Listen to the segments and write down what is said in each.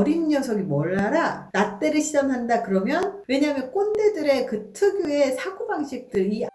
어린 녀석이 뭘 알아? 라떼를 시전한다 그러면 왜냐하면 꼰대들의 그 특유의 사고방식들 이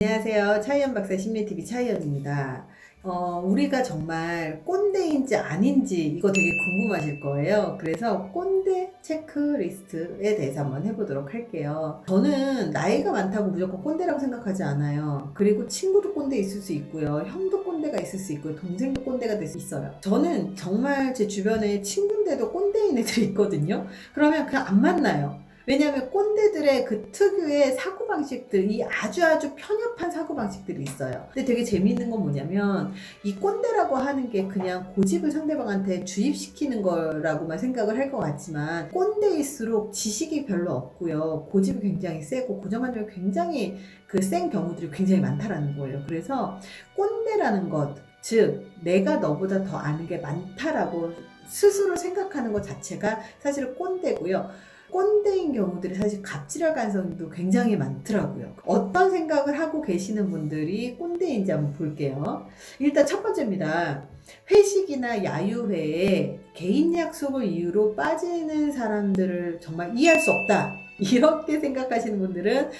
안녕하세요. 차이연 박사 심리TV 차이연입니다. 어, 우리가 정말 꼰대인지 아닌지 이거 되게 궁금하실 거예요. 그래서 꼰대 체크리스트에 대해서 한번 해보도록 할게요. 저는 나이가 많다고 무조건 꼰대라고 생각하지 않아요. 그리고 친구도 꼰대 있을 수 있고요. 형도 꼰대 가 있을 수 있고요. 동생도 꼰대가 될 수 있어요. 저는 정말 제 주변에 친구인데도 꼰대인 애들이 있거든요. 그러면 그냥 안 만나요. 왜냐하면 꼰대들의 그 특유의 사고방식들 이 아주 아주 편협한 사고방식들이 있어요. 근데 되게 재미있는 건 뭐냐면 이 꼰대라고 하는 게 그냥 고집을 상대방한테 주입시키는 거라고만 생각을 할 것 같지만 꼰대일수록 지식이 별로 없고요. 고집이 굉장히 세고 고정관념이 굉장히 그 센 경우들이 굉장히 많다라는 거예요. 그래서 꼰대라는 것, 즉 내가 너보다 더 아는 게 많다라고 스스로 생각하는 것 자체가 사실 꼰대고요. 꼰대인 경우들이 사실 갑질할 가능성도 굉장히 많더라고요. 어떤 생각을 하고 계시는 분들이 꼰대인지 한번 볼게요. 일단 첫 번째입니다. 회식이나 야유회에 개인 약속을 이유로 빠지는 사람들을 정말 이해할 수 없다. 이렇게 생각하시는 분들은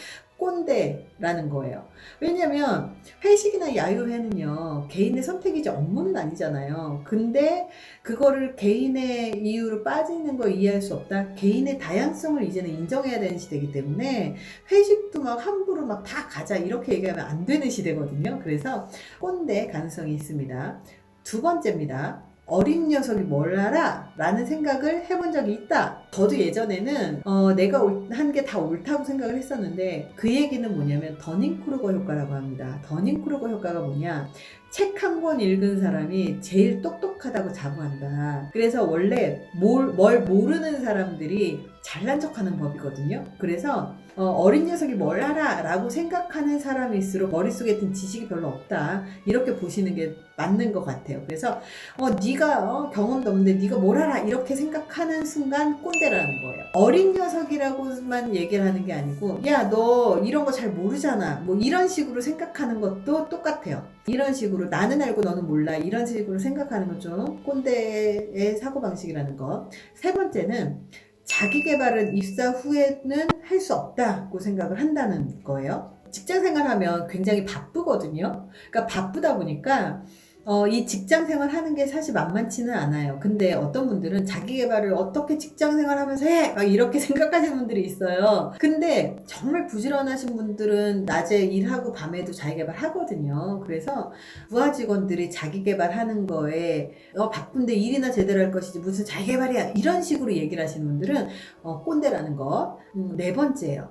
꼰대라는 거예요. 왜냐면 회식이나 야유회는요, 개인의 선택이지 업무는 아니잖아요. 근데 그거를 개인의 이유로 빠지는 걸 이해할 수 없다. 개인의 다양성을 이제는 인정해야 되는 시대이기 때문에 회식도 막 함부로 막 다 가자 이렇게 얘기하면 안 되는 시대거든요. 그래서 꼰대 가능성이 있습니다. 두 번째입니다. 어린 녀석이 뭘 알아? 라는 생각을 해본 적이 있다. 저도 예전에는 어, 내가 한 게 다 옳다고 생각을 했었는데 그 얘기는 뭐냐면 더닝크루거 효과라고 합니다. 더닝크루거 효과가 뭐냐? 책 한 권 읽은 사람이 제일 똑똑하다고 자부한다. 그래서 원래 뭘, 뭘 모르는 사람들이 잘난 척하는 법이거든요. 그래서 어, 린 녀석이 뭘 알아? 라고 생각하는 사람일수록 머릿속에 든 지식이 별로 없다. 이렇게 보시는 게 맞는 것 같아요. 그래서 어, 네가 어, 경험도 없는데 네가 뭘 알아? 이렇게 생각하는 순간 꼰대 라는 거예요. 어린 녀석이라고만 얘기를 하는 게 아니고 야 너 이런 거 잘 모르잖아. 뭐 이런 식으로 생각하는 것도 똑같아요. 이런 식으로 나는 알고 너는 몰라. 이런 식으로 생각하는 건 좀 꼰대의 사고방식이라는 거. 세 번째는 자기 개발은 입사 후에는 할 수 없다고 생각을 한다는 거예요. 직장 생활하면 굉장히 바쁘거든요. 그러니까 바쁘다 보니까 어, 이 직장 생활 하는 게 사실 만만치는 않아요. 근데 어떤 분들은 자기 개발을 어떻게 직장 생활 하면서 해! 막 이렇게 생각하시는 분들이 있어요. 근데 정말 부지런하신 분들은 낮에 일하고 밤에도 자기 개발 하거든요. 그래서 부하 직원들이 자기 개발 하는 거에 어, 바쁜데 일이나 제대로 할 것이지 무슨 자기 개발이야. 이런 식으로 얘기를 하시는 분들은 어, 꼰대라는 거. 음, 네 번째예요.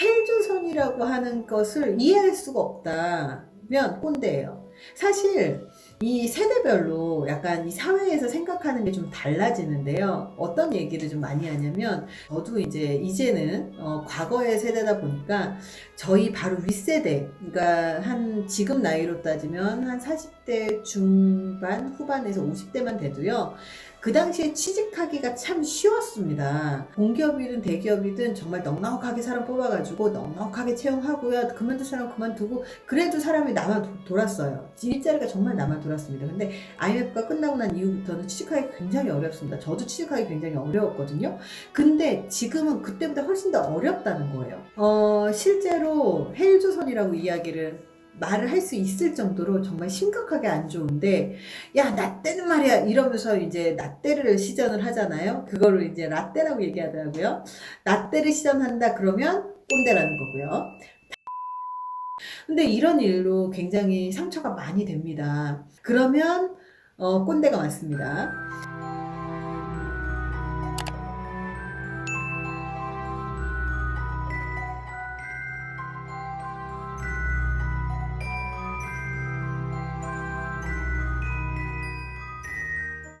헬조선이라고 하는 것을 이해할 수가 없다면 꼰대예요. 사실 이 세대별로 약간 이 사회에서 생각하는 게 좀 달라지는데요. 어떤 얘기를 좀 많이 하냐면 저도 이제 이제는 어, 과거의 세대다 보니까 저희 바로 윗세대, 그러니까 한 지금 나이로 따지면 한 40대 중반 후반에서 50대만 돼도요. 그 당시에 취직하기가 참 쉬웠습니다. 공기업이든 대기업이든 정말 넉넉하게 사람 뽑아가지고 넉넉하게 채용하고요. 그만둘 사람 그만두고 그래도 사람이 남아 도- 돌았어요. 일자리가 정말 남아 돌았습니다. 근데 IMF가 끝나고 난 이후부터는 취직하기 굉장히 어렵습니다. 저도 취직하기 굉장히 어려웠거든요. 근데 지금은 그때보다 훨씬 더 어렵다는 거예요. 어, 실제로 헬조선이라고 이야기를 말을 할 수 있을 정도로 정말 심각하게 안 좋은데 야 나 때는 말이야 이러면서 이제 라떼를 시전을 하잖아요. 그거를 이제 라떼라고 얘기하더라고요. 라떼를 시전한다 그러면 꼰대라는 거고요. 근데 이런 일로 굉장히 상처가 많이 됩니다. 그러면 어, 꼰대가 맞습니다